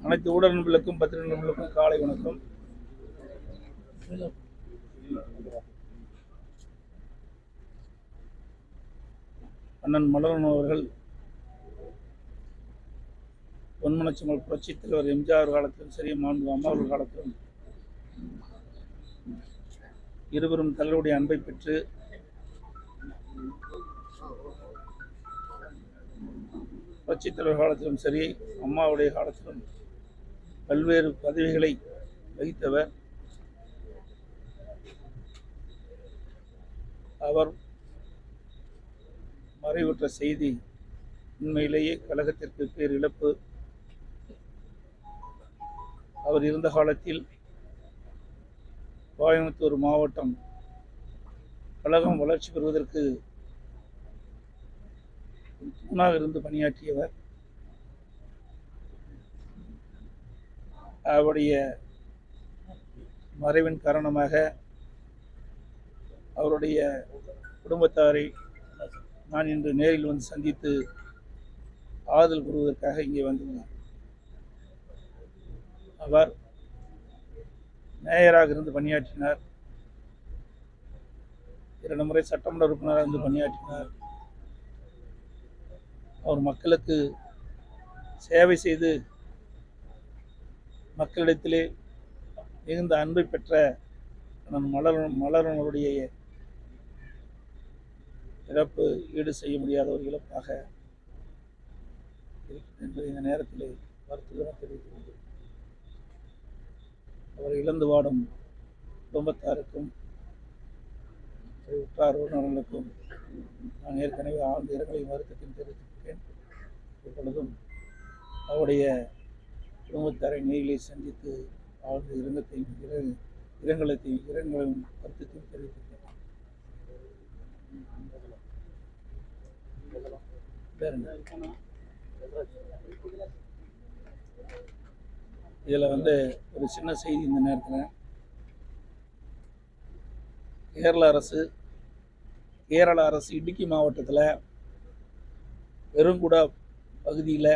அனைத்து ஊடக நண்பர்களுக்கும் பத்திரிகை நண்பர்களுக்கும் காலை வணக்கம். அண்ணன் மலரன் அவர்கள் பொன்மனச்சமல் புரட்சி தலைவர் எம்ஜிஆர் காலத்திலும் சரி மாண்பு அம்மா அவர்கள் காலத்திலும் இருவரும் தலைவருடைய அன்பை பெற்று புரட்சித் தலைவர் காலத்திலும் சரி அம்மாவுடைய காலத்திலும் பல்வேறு பதவிகளை வகித்தவர். அவர் மறைவுற்ற செய்தி உண்மையிலேயே கழகத்திற்கு பேர் இழப்பு அவர் இருந்த காலத்தில் கோயம்புத்தூர் மாவட்டம் கழகம் வளர்ச்சி பெறுவதற்கு தூணாக இருந்து பணியாற்றியவர். அவருடைய மறைவின் காரணமாக அவருடைய குடும்பத்தாரை நான் இன்று நேரில் வந்து சந்தித்து ஆறுதல் கூறுவதற்காக இங்கே வந்துள்ளார் அவர் மேயராக இருந்து பணியாற்றினார். இரண்டு முறை சட்டமன்ற உறுப்பினராக இருந்து பணியாற்றினார். அவர் மக்களுக்கு சேவை செய்து மக்களிடத்திலே மிகுந்த அன்பை பெற்ற நம் மலர் மலரனுடைய இழப்பு ஈடு செய்ய முடியாத ஒரு இழப்பாக இருக்கிறது என்று இந்த நேரத்திலே வருத்தத்துடன் தெரிவித்துள்ளது அவர் இழந்து வாடும் குடும்பத்தாருக்கும் உற்றார் உறவினர்களுக்கும் நான் ஏற்கனவே ஆழ்ந்த இரங்கலை வருத்தத்தையும் தெரிவித்திருக்கிறேன் இப்பொழுதும் அவருடைய குடும்பத்தாரை நேரிலே சந்தித்து ஆழ்ந்த இரங்கத்தையும் இர- இரங்கலத்தையும் இரங்கலையும் கருத்தையும் தெரிவித்திருக்கிறேன் இதில் வந்து ஒரு சின்ன செய்தி இந்த நேரத்தில். கேரள அரசு கேரள அரசு இடுக்கி மாவட்டத்தில் பெருங்குடா பகுதியில்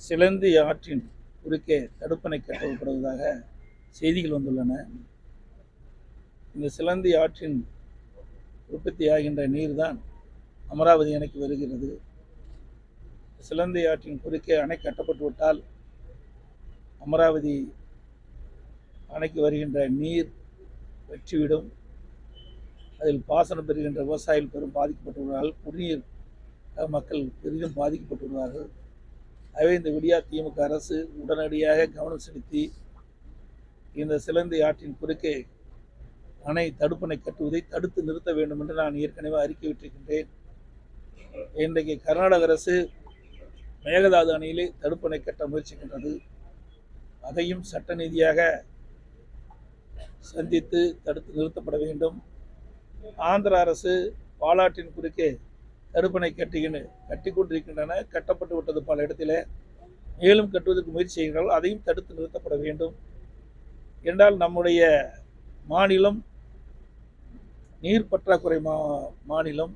சிலந்தி ஆற்றின் குறுக்கே தடுப்பணை கட்டப்படுவதாக செய்திகள் வந்துள்ளன. இந்த சிலந்தி ஆற்றின் உற்பத்தி ஆகின்ற நீர்தான் அமராவதி அணைக்கு வருகிறது. சிலந்தி ஆற்றின் குறுக்கே அணை கட்டப்பட்டு விட்டால் அமராவதி அணைக்கு வருகின்ற நீர் வெற்றிவிடும். அதில் பாசனம் பெறுகின்ற விவசாயிகள் பெரும் பாதிக்கப்பட்டுள்ளார்கள் குடிநீர் மக்கள் பெரிதும் பாதிக்கப்பட்டுள்ளார்கள். ஆகவே இந்த விடியா திமுக அரசு உடனடியாக கவனம் செலுத்தி இந்த சிலந்தி ஆற்றின் குறுக்கே அணை தடுப்பணை கட்டுவதை தடுத்து நிறுத்த வேண்டும் என்று நான் ஏற்கனவே அறிக்கை விட்டிருக்கின்றேன். இன்றைக்கு கர்நாடக அரசு மேகதாது அணையிலே தடுப்பணை கட்ட முயற்சிக்கின்றது. அதையும் சட்ட நீதியாக சந்தித்து தடுத்து நிறுத்தப்பட வேண்டும். ஆந்திர அரசு பாலாற்றின் குறுக்கே தடுப்பணை கட்டுகின்ற கட்டி கொண்டிருக்கின்றன கட்டப்பட்டு விட்டது பல இடத்திலே. மேலும் கட்டுவதற்கு முயற்சி செய்கிறார்கள் அதையும் தடுத்து நிறுத்தப்பட வேண்டும். என்றால் நம்முடைய மாநிலம் நீர் பற்றாக்குறை மா மாநிலம்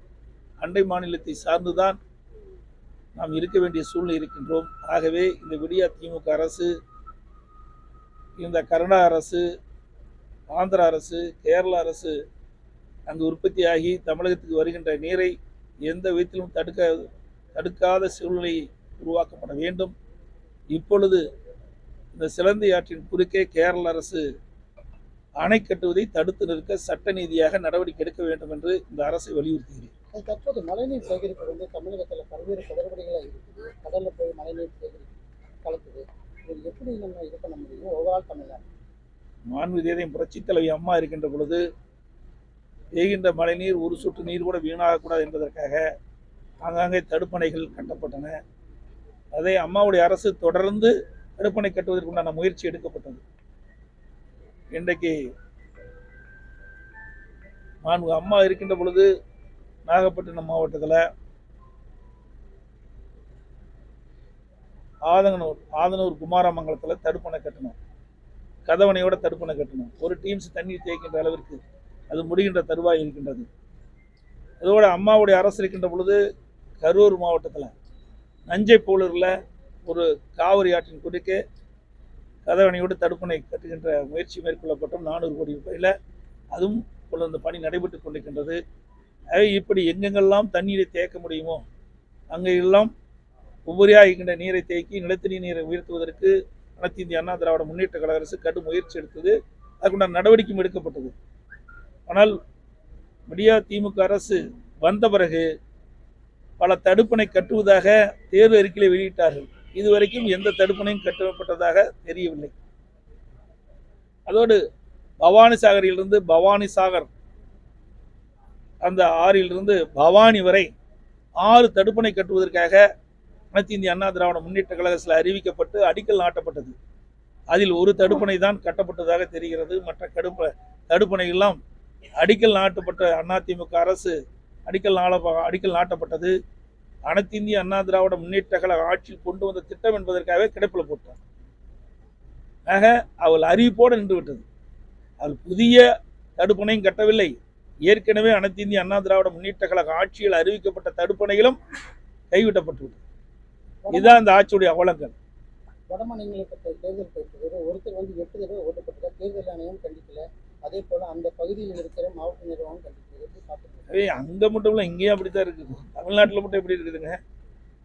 அண்டை மாநிலத்தை சார்ந்துதான் நாம் இருக்க வேண்டிய சூழ்நிலை இருக்கின்றோம். ஆகவே இந்த விடியா திமுக அரசு இந்த கர்நாடக அரசு ஆந்திர அரசு கேரள அரசு அங்கு உற்பத்தியாகி தமிழகத்துக்கு வருகின்ற நீரை எந்த விதத்திலும் தடுக்க தடுக்காத சூழ்நிலை உருவாக்கப்பட வேண்டும். இப்பொழுது இந்த சிலந்தி ஆற்றின் குறுக்கே கேரள அரசு அணை கட்டுவதை தடுத்து நிற்க சட்ட நீதியாக நடவடிக்கை எடுக்க வேண்டும் என்று இந்த அரசை வலியுறுத்துகிறேன். தற்போது மழைநீர் சேகரிப்பு வந்து தமிழகத்தில் பல்வேறு குளறுபடிகளாக இருக்குது. கடல்ல போய் மழைநீர் சேகரி கலக்குது. இது எப்படி நம்ம இது பண்ண முடியும்? ஓவரால் தமிழ்நாடு. மாண்பு தேதையும் புரட்சித் தலைவி அம்மா இருக்கின்ற பொழுது பெய்கின்ற மழைநீர் ஒரு சொட்டு நீர் கூட வீணாகக்கூடாது என்பதற்காக ஆங்காங்கே தடுப்பணைகள் கட்டப்பட்டன. அதை அம்மாவுடைய அரசு தொடர்ந்து தடுப்பணை கட்டுவதற்குண்டான முயற்சி எடுக்கப்பட்டது. இன்றைக்கு மாண்பு அம்மா இருக்கின்ற பொழுது நாகப்பட்டினம் மாவட்டத்தில் ஆதங்கனூர் ஆதனூர் குமாரமங்கலத்தில் தடுப்பணை கட்டணும். கதவணையோட தடுப்பணை கட்டணும். ஒரு டீம்ஸ் தண்ணீர் தேய்க்கின்ற அளவிற்கு அது முடிகின்ற தருவாய் இருக்கின்றது. அதோட அம்மாவுடைய அரசு இருக்கின்ற பொழுது கரூர் மாவட்டத்தில் நஞ்சை போலூரில் ஒரு காவிரி ஆற்றின் குறுக்கே கதவணையோடு தடுப்பணை கட்டுகின்ற முயற்சி மேற்கொள்ளப்பட்டும். நானூறு கோடி ரூபாயில் அதுவும் இப்பொழுது அந்த பணி நடைபெற்று கொண்டிருக்கின்றது. ஆகவே இப்படி எங்கெங்கெல்லாம் தண்ணீரை தேக்க முடியுமோ அங்கெல்லாம் உபரியாக இருக்கின்ற நீரை தேக்கி நிலத்தடி நீரை உயர்த்துவதற்கு அனைத்து இந்திய அண்ணா திராவிட முன்னேற்ற கழக அரசு கடும் முயற்சி எடுத்தது. அதுக்குண்டான நடவடிக்கையும் எடுக்கப்பட்டது. ஆனால் விடியா திமுக அரசு வந்த பிறகு பல தடுப்பணை கட்டுவதாக தேர்வு அறிக்கையை வெளியிட்டார்கள். இதுவரைக்கும் எந்த தடுப்பணையும் கட்டப்பட்டதாக தெரியவில்லை. அதோடு பவானி சாகரிலிருந்து பவானி சாகர் அந்த ஆறிலிருந்து பவானி வரை ஆறு தடுப்பணை கட்டுவதற்காக அனைத்து இந்திய அண்ணா திராவிட முன்னேற்ற கழகத்தில் அறிவிக்கப்பட்டு அடிக்கல் நாட்டப்பட்டது. அதில் ஒரு தடுப்பணை தான் கட்டப்பட்டதாக தெரிகிறது. மற்ற கடுப்ப தடுப்பணையெல்லாம் அடிக்கல் நாட்டப்பட்ட அதிமுக அரசு அடிக்கல் நாள அடிக்கல் நாட்டப்பட்டது. அனைத்து இந்திய அண்ணா திராவிட முன்னேற்ற கழக ஆட்சியில் கொண்டு வந்த திட்டம் என்பதற்காகவே கிடப்பில் போட்டார் ஆக அவள் அறிவிப்போடு நின்று விட்டது. அவள் புதிய தடுப்பணையும் கட்டவில்லை. ஏற்கனவே அனைத்து இந்திய அண்ணா திராவிட முன்னேற்ற கழக ஆட்சியில் அறிவிக்கப்பட்ட தடுப்பணைகளும் கைவிட்டப்பட்டுவிட்டது இதுதான் இந்த ஆட்சியுடைய அவலங்கள். வடமாநிலத்தை தேர்தல் ஒருத்தர் வந்து எட்டு தடவை ஓட்டப்பட்டதா தேர்தல் ஆணையம் கண்டிக்கல. அதே போல அந்த பகுதியில் இருக்கிற மாவட்ட நிர்வாகம் கண்டிப்பாக அந்த அங்கே மட்டும் இல்லை இங்கேயும் அப்படி தான் இருக்குது. தமிழ்நாட்டில் மட்டும் எப்படி இருக்குதுங்க?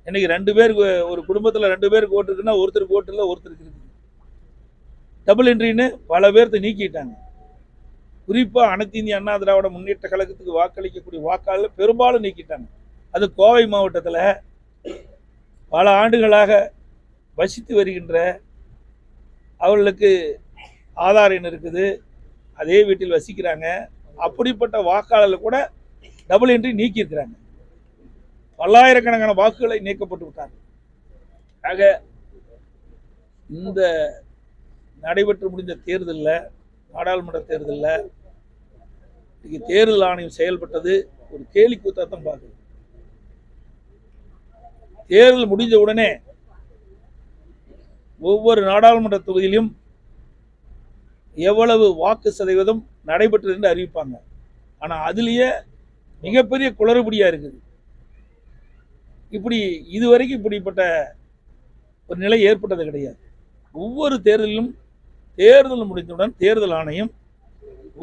இன்னைக்கு ரெண்டு பேருக்கு ஒரு குடும்பத்தில் ரெண்டு பேருக்கு ஓட்டு இருக்குன்னா ஒருத்தருக்கு ஓட்டு இல்லை ஒருத்தருக்கு இருக்குது. டபுள் என்ட்ரின்னு பல பேர்த்த நீக்கிட்டாங்க. குறிப்பாக அனைத்து இந்திய அண்ணா திராவிட முன்னேற்ற கழகத்துக்கு வாக்களிக்கக்கூடிய வாக்காளர் பெரும்பாலும் நீக்கிட்டாங்க. அது கோவை மாவட்டத்தில் பல ஆண்டுகளாக வசித்து வருகின்ற அவர்களுக்கு ஆதார் எண் இருக்குது. அதே வீட்டில் வசிக்கிறாங்க. அப்படிப்பட்ட வாக்காளர்கள் கூட டபுள் என்ட்ரி நீக்கியிருக்கிறாங்க. பல்லாயிரக்கணக்கான வாக்குகளை நீக்கப்பட்டு விட்டாங்க ஆக இந்த நடைபெற்று முடிந்த தேர்தலில் நாடாளுமன்ற தேர்தலில் இன்னைக்கு தேர்தல் ஆணையம் செயல்பட்டது ஒரு கேலி கூத்தாத்தான் பார்க்குது தேர்தல் முடிஞ்ச உடனே ஒவ்வொரு நாடாளுமன்ற தொகுதியிலும் எவ்வளவு வாக்கு சதவீதம் நடைபெற்றது என்று அறிவிப்பாங்க. ஆனால் அதுலேயே மிகப்பெரிய குளறுபடியாக இருக்குது. இப்படி இதுவரைக்கும் இப்படிப்பட்ட ஒரு நிலை ஏற்பட்டது கிடையாது. ஒவ்வொரு தேர்தலிலும் தேர்தல் முடிந்தவுடன் தேர்தல் ஆணையம்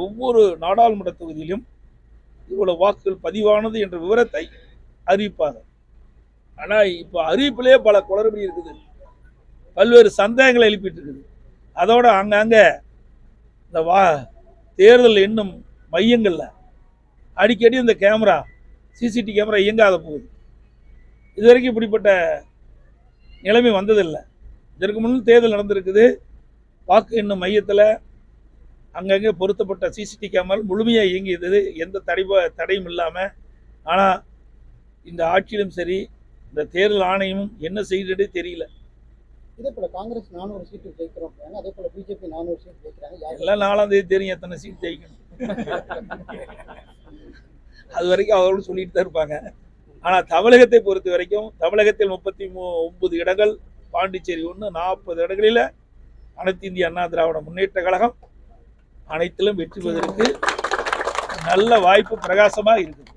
ஒவ்வொரு நாடாளுமன்ற தொகுதியிலும் இவ்வளவு வாக்குகள் பதிவானது என்ற விவரத்தை அறிவிப்பாங்க. ஆனால் இப்போ அறிவிப்பிலே பல குளறுபடி இருக்குது. பல்வேறு சந்தேகங்களை எழுப்பிட்டு இருக்குது. அதோட அங்கங்கே இந்த வா தேர்தல் எண்ணும் மையங்களில். அடிக்கடி இந்த கேமரா சிசிடிவி கேமரா இயங்காத போகுது. இது வரைக்கும் இப்படிப்பட்ட நிலைமை வந்ததில்லை. இதற்கு முன் தேர்தல் நடந்திருக்குது. வாக்கு எண்ணும் மையத்தில் அங்கங்கே பொருத்தப்பட்ட சிசிடி கேமரா முழுமையாக இயங்கியது. எந்த தடை தடையும் இல்லாமல் ஆனால் இந்த ஆட்சியிலும் சரி இந்த தேர்தல் ஆணையமும் என்ன செய்கிறதே தெரியல. இதே போல காங்கிரஸ் நானூறு சீட்டு ஜெயிக்கிறோம் அதே போல பிஜேபி நானூறு சீட்டு ஜெயிக்கிறாங்க. எல்லாம் நாலாம் தேதி தெரியும் எத்தனை சீட் ஜெயிக்கணும். அது வரைக்கும் அவர்களும் சொல்லிட்டு தான் இருப்பாங்க. ஆனால் தமிழகத்தை பொறுத்த வரைக்கும் தமிழகத்தில் முப்பத்தி மூ ஒன்பது இடங்கள் பாண்டிச்சேரி ஒன்று நாற்பது இடங்களில் அனைத்து இந்திய அண்ணா திராவிட முன்னேற்ற கழகம் அனைத்திலும் வெற்றி பெறுவதற்கு நல்ல வாய்ப்பு பிரகாசமாக இருக்குது.